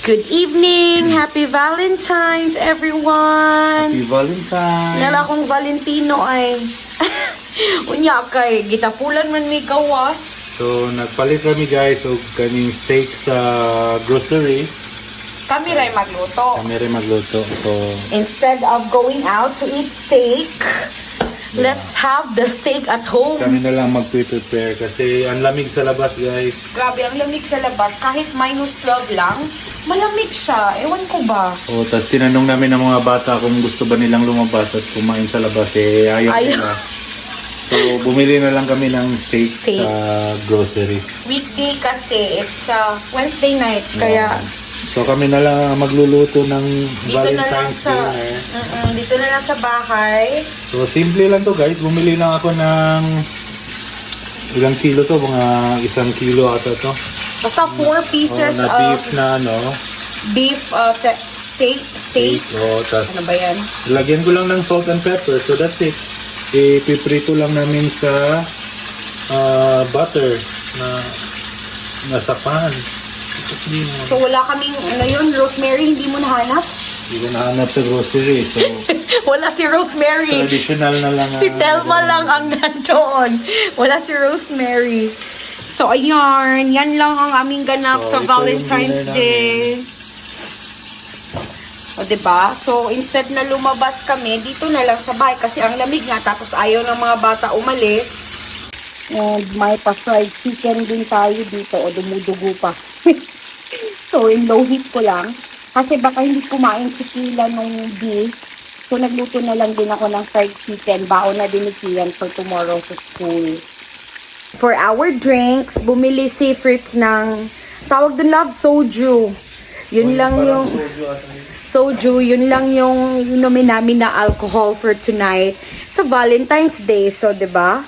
Good evening! Happy Valentine's, everyone! Happy Valentine! Nala kong Valentino ay unya kay gitapulan man mi gawas. So, nagpalit kami guys og kaming steak sa grocery. Kami ray magluto. Kami rin magluto. So, Instead of going out to eat steak, let's have the steak at home. kami na lang mag-prepare kasi ang lamig sa labas guys. Grabe, ang lamig sa labas. Kahit minus 12 lang, malamig siya. Ewan ko ba? O, tapos tinanong namin ng mga bata kung gusto ba nilang lumabas at kumain sa labas. Eh, ayaw Ayaw. nila. So, bumili na lang kami ng steak, Steak. sa grocery. Weekday kasi, it's uh, Wednesday night. Kaya, So, kami na lang ang magluluto ng dito na lang Valentine's sa, dinner. Mm-mm, dito na lang sa bahay. So, simple lang to guys. Bumili lang ako ng ilang kilo to? Mga isang kilo ata to. Basta four pieces Oh, na of beef na ano. beef uh, te- steak. Steak. Oh, tas Ano ba yan? lagyan ko lang ng salt and pepper. So, that's it. Ipiprito lang namin sa ah, butter na nasa pan. Hindi mo. So, wala kaming, ano yun, rosemary, hindi mo nahanap? Hindi ko nahanap sa grocery. So, wala si rosemary. traditional na lang. Si ah, Telma lang ang nandoon. Wala si Rosemary. So, ayun. Yan lang ang aming ganap sa So, ito yung Valentine's dinner Day. O, diba? So, instead na lumabas kami, dito na lang sa bahay. Kasi ang lamig nga, tapos ayaw ng mga bata umalis. And may pa-fried chicken din tayo dito. O, dumudugo pa. so, in low heat ko lang. Kasi baka hindi kumain si Kila nung beef. So, nagluto na lang din ako ng fried chicken. Baon na din ni Kian for tomorrow sa school. For our drinks, bumili si Fritz ng tawag doon love soju. Yun lang yung soju, yun lang yung inumin namin na alcohol for tonight sa Valentine's Day. So, 'di ba?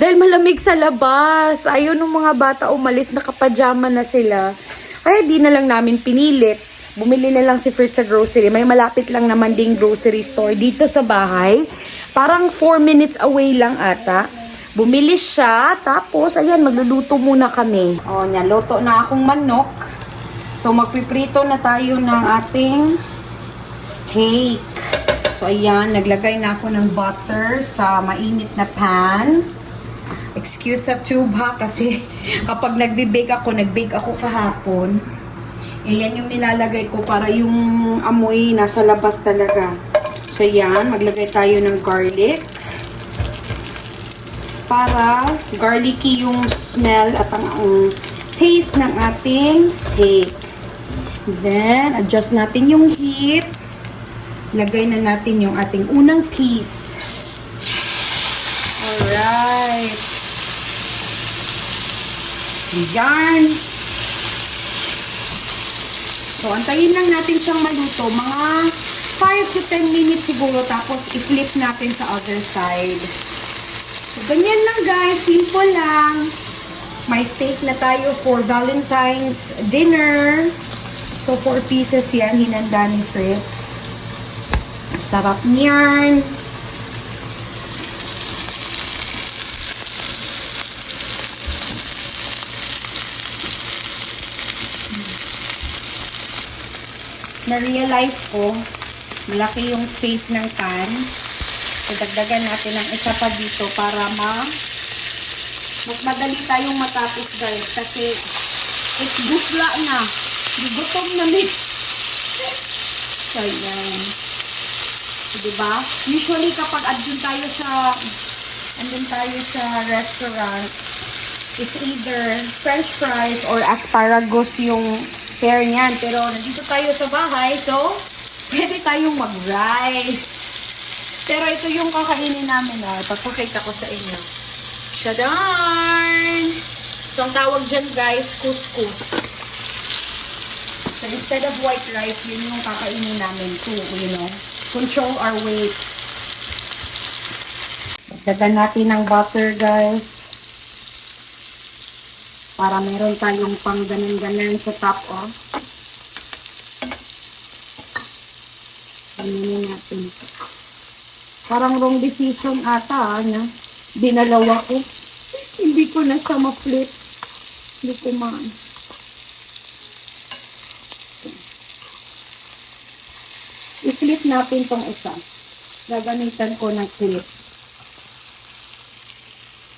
Dahil malamig sa labas. Ayaw ng mga bata umalis, nakapajama na sila. Kaya di na lang namin pinilit. Bumili na lang si Fritz sa grocery. May malapit lang naman ding grocery store dito sa bahay. Parang 4 minutes away lang ata. Bumili siya, tapos ayan, magluluto muna kami. O, niya, luto na akong manok. So, magpiprito na tayo ng ating steak. So, ayan, naglagay na ako ng butter sa mainit na pan. Excuse sa tube ha, kasi kapag nagbe-bake ako, nag-bake ako kahapon. Eh, yan yung nilalagay ko para yung amoy nasa labas talaga. So, yan, maglagay tayo ng garlic para garlicky yung smell at ang, ang taste ng ating steak. Then, adjust natin yung heat. Lagay na natin yung ating unang piece. Alright. Yan. So, antayin lang natin siyang maluto. Mga 5 to 10 minutes siguro. Tapos, i-flip natin sa other side. So, ganyan lang guys. Simple lang. May steak na tayo for Valentine's dinner. So, 4 pieces yan. Hinanda ni Fritz. Sarap niyan. Na-realize ko, malaki yung space ng pan. Dagdagan natin ng isa pa dito para ma mas madali tayong matapos guys kasi it's gusla na. Gugutom na ni. so, yan. So, diba? Usually kapag andun tayo sa andun tayo sa restaurant it's either french fries or asparagus yung pair niyan. Pero nandito tayo sa bahay so pwede tayong mag-rice. Pero ito yung kakainin namin ah. Papakita ko sa inyo. Shadarn! So, ang tawag dyan guys, couscous. So, instead of white rice, yun yung kakainin namin to, you know. Control our weight. Dagan natin ng butter, guys. Para meron tayong pang ganun-ganun sa top oh. off. Ganun natin. Parang wrong decision ata, ano? na dinalawa ko. Hindi ko na siya ma-flip. Hindi ko ma... I-flip natin tong isa. Gagamitan ko ng clip.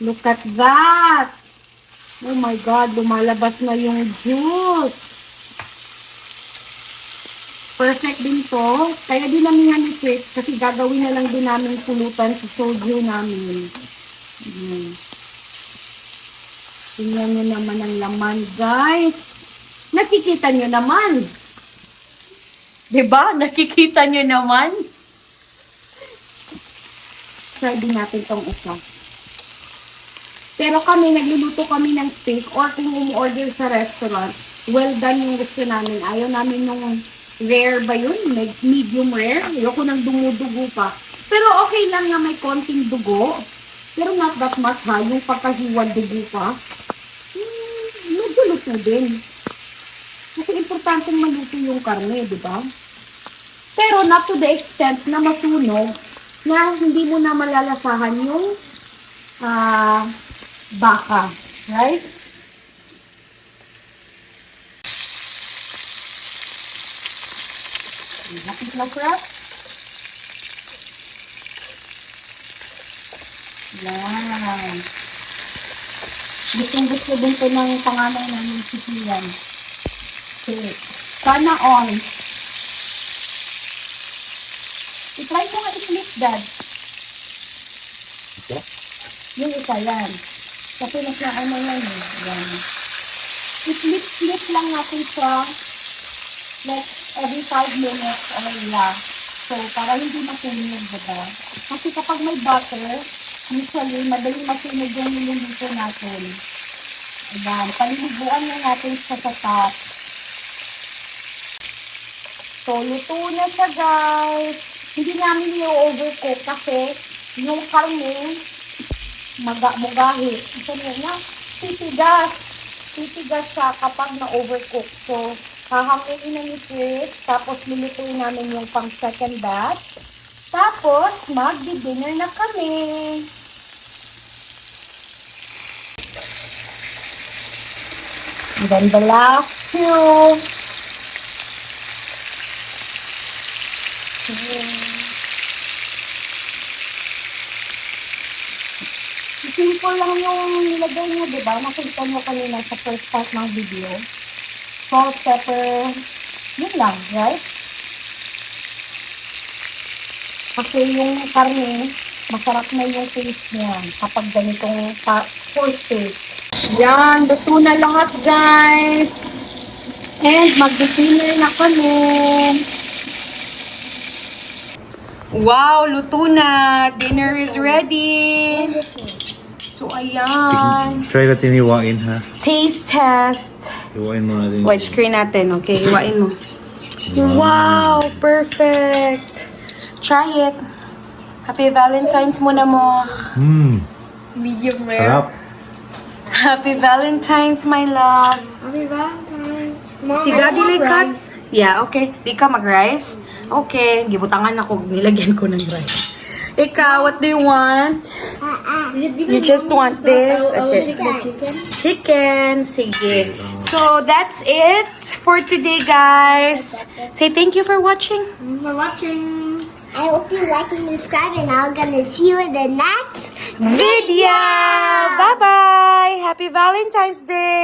Look at that! Oh my God, lumalabas na yung juice. Perfect din to. Kaya din namin yan i-clip kasi gagawin na lang din namin pulutan sa soju namin. Hmm. Tingnan nyo naman ang laman, guys. Nakikita nyo naman. 'Di ba? Nakikita nyo naman. Try din natin tong isa. Pero kami, nagluluto kami ng steak or kung umu-order sa restaurant, well done yung gusto namin. Ayaw namin nung rare ba yun? Med- Medium rare? Ayoko nang dumudugo pa. Pero okay lang na may konting dugo. Pero not that much ha, yung pagkahiwal dugo pa. Hmm, medyo luto din. Kasi importante maluto yung karne, di ba? Pero not to the extent na masunog na hindi mo na malalasahan yung ah baka. Right? Lapit na crap. Yan. Gustong gusto din ko ng pangalan namin si Sian. Okay. Sana all. I-try ko nga i-flip dad. Ito? Yung isa yan. Kasi nasa ano yan eh. Yan. I-flip-flip lang natin siya like every 5 minutes or yeah. So, para hindi masunog, diba? Kasi kapag may butter, usually, madaling masunog yung niluluto natin. Ayan, paliliguan na natin sa top. So, luto na siya, guys. Hindi namin i-overcook kasi yung karne, maga-mugahi. Ito na na, titigas. Titigas siya kapag na-overcook. So, hahangin na ni Chris, tapos lulutuin namin yung pang second batch. Tapos, magdi-dinner na kami. And then the last two. Simple lang yung nilagay niya, di ba? Nakita niyo kanina sa first part ng video. Salt, pepper, yun lang, right? Kasi yung karne, masarap na yung taste niya kapag ganitong full steak. Yan, luto na lahat, guys. And mag-dinner na kami. Wow, luto na. Dinner is ready. So, ayan. Try natin iwain ha. Taste test. Iwain mo natin. Widescreen natin, okay? Iwain mo. Wow, perfect. Try it. Happy Valentine's muna mo. Hmm. Medium Sarap. Happy Valentine's, my love. Happy Valentine's. Si Daddy Likat? Yeah, okay. Di ka mag-rice? Okay. Gibutangan ako. Nilagyan ko ng rice. Ikaw, what do you want? You just want this? Okay. chicken. Chicken. Sige. So, that's it for today, guys. Say thank you for watching. For watching. I hope you like and subscribe, and I'm gonna see you in the next Video! Bye-bye! Happy Valentine's Day!